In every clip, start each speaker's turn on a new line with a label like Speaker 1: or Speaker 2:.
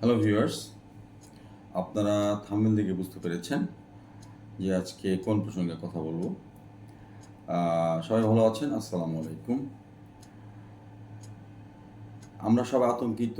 Speaker 1: Hello viewers আপনারা thumbnail দেখে বুঝতে পেরেছেন যে আজকে কোন প্রসঙ্গে কথা বলব। সবাই ভালো আছেন? আসসালামু আলাইকুম। আমরা সবাই আতঙ্কিত,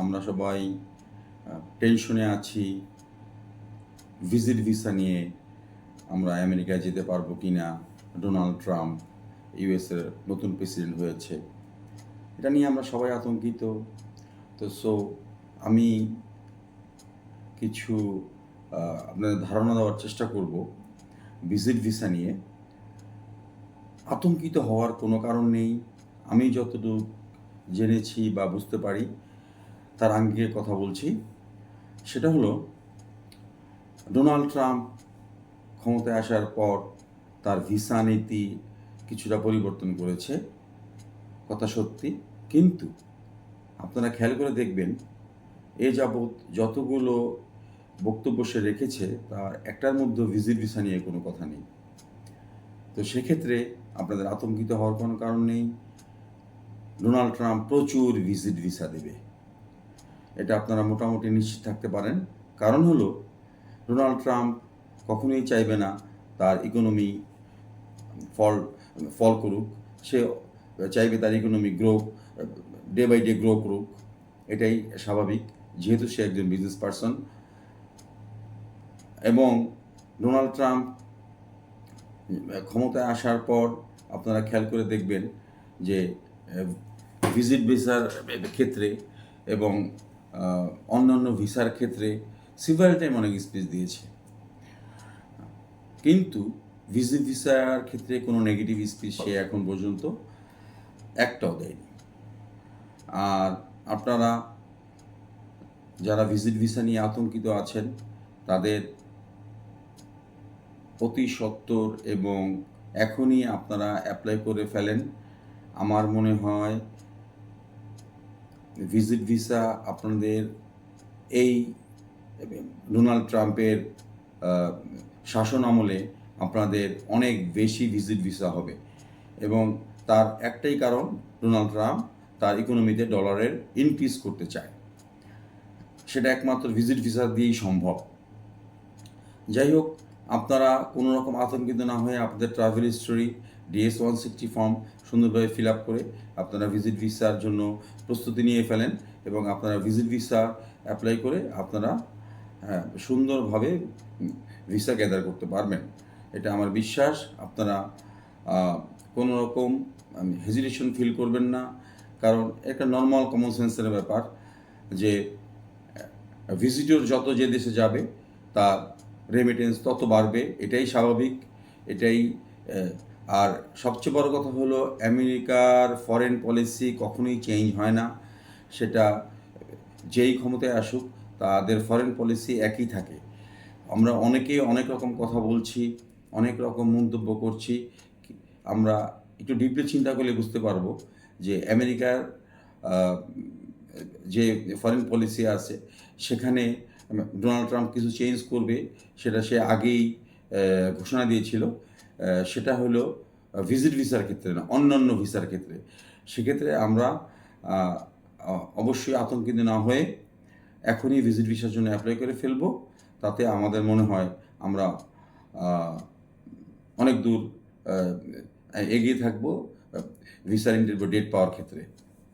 Speaker 1: আমরা সবাই টেনশনে আছি। ভিজিট ভিসা নিয়ে আমরা আমেরিকায় যেতে পারব কি না ডোনাল্ড ট্রাম্প ইউএসের নতুন প্রেসিডেন্ট হয়েছে। এটা নিয়ে আমরা সবাই আতঙ্কিত। তো সো আমি কিছু আপনাদের ধারণা দেওয়ার চেষ্টা করব ভিজিট ভিসা নিয়ে। আতঙ্কিত হওয়ার কোনো কারণ নেই। আমি যতটুকু জেনেছি বা বুঝতে পারি, তার আঙ্গিকে কথা বলছি। সেটা হলো, ডোনাল্ড ট্রাম্প ক্ষমতায় আসার পর তার ভিসা নীতি কিছুটা পরিবর্তন করেছে। কথা সত্যি। কিন্তু আপনারা খেয়াল করে দেখবেন এ যাবৎ যতগুলো বক্তব্য সে রেখেছে তার একটার মধ্যে ভিজিট ভিসা নিয়ে কোনো কথা নেই। তো সেক্ষেত্রে আপনাদের আতঙ্কিত হওয়ার কোনো কারণ নেই। ডোনাল্ড ট্রাম্প প্রচুর ভিজিট ভিসা দেবে। এটা আপনারা মোটামুটি নিশ্চিত থাকতে পারেন। কারণ হলো, ডোনাল্ড ট্রাম্প কখনোই চাইবে না তার ইকোনমি ফল ফল করুক। সে চাইবে তার economy grow, day by day grow করুক। এটাই স্বাভাবিক। যেহেতু সে একজন বিজনেস পারসন এবং ডোনাল্ড ট্রাম্প ক্ষমতায় আসার পর আপনারা খেয়াল করে দেখবেন যে ভিজিট ভিসার ক্ষেত্রে এবং অন্যান্য ভিসার ক্ষেত্রে সিভারেল টাইম অনেক স্পেস দিয়েছে। কিন্তু ভিজিট ভিসার ক্ষেত্রে কোনো নেগেটিভ স্পিচ সে এখন পর্যন্ত একটাও দেয়নি। আর আপনারা যারা ভিজিট ভিসা নিয়ে আতঙ্কিত আছেন, তাদের অতি সত্বর এবং এখনই আপনারা অ্যাপ্লাই করে ফেলেন। আমার মনে হয় ভিজিট ভিসা আপনাদের এই ডোনাল্ড ট্রাম্পের শাসন আমলে আপনাদের অনেক বেশি ভিজিট ভিসা হবে। এবং তার একটাই কারণ, ডোনাল্ড ট্রাম্প তার ইকোনমিতে ডলারের ইনক্রিজ করতে চায়। সেটা একমাত্র ভিজিট ভিসা দিয়েই সম্ভব। যাই হোক আপনারা কোনো রকম আতঙ্কিত না হয়ে আপনাদের travel history DS one sixty form সুন্দরভাবে ফিল আপ করে আপনারা ভিজিট ভিসার জন্য প্রস্তুতি নিয়ে ফেলেন এবং আপনারা ভিজিট ভিসা অ্যাপ্লাই করে আপনারা হ্যাঁ, সুন্দরভাবে ভিসা গ্যাদার করতে পারবেন। এটা আমার বিশ্বাস আপনারা কোনো রকম হেজিটেশন ফিল করবেন না। কারণ একটা নর্মাল কমন সেন্সের ব্যাপার যে ভিজিটর যত যে দেশে যাবে তার রেমিটেন্স তত বাড়বে, এটাই স্বাভাবিক, এটাই আর সবচেয়ে বড় কথা হলো আমেরিকার ফরেন পলিসি কখনোই চেঞ্জ হয় না। সেটা যেই ক্ষমতায় আসুক, তাদের ফরেন পলিসি একই থাকে। আমরা অনেকে অনেক রকম কথা বলছি, অনেক রকম মন্তব্য করছি, আমরা একটু ডিপলি চিন্তা করলে বুঝতে পারব যে আমেরিকার যে ফরেন পলিসি আছে, সেখানে ডোনাল্ড ট্রাম্প কিছু চেঞ্জ করবে, সেটা সে আগেই ঘোষণা দিয়েছিল। সেটা হলো ভিজিট ভিসার ক্ষেত্রে না, অন্যান্য ভিসার ক্ষেত্রে। সেক্ষেত্রে আমরা অবশ্যই আতঙ্কিত না হয়ে এখনই ভিজিট ভিসার জন্য অ্যাপ্লাই করে ফেলব। তাতে আমাদের মনে হয় আমরা অনেক দূর এগিয়ে থাকব ভিসার ইন্টারভিউ ডেট পাওয়ার ক্ষেত্রে।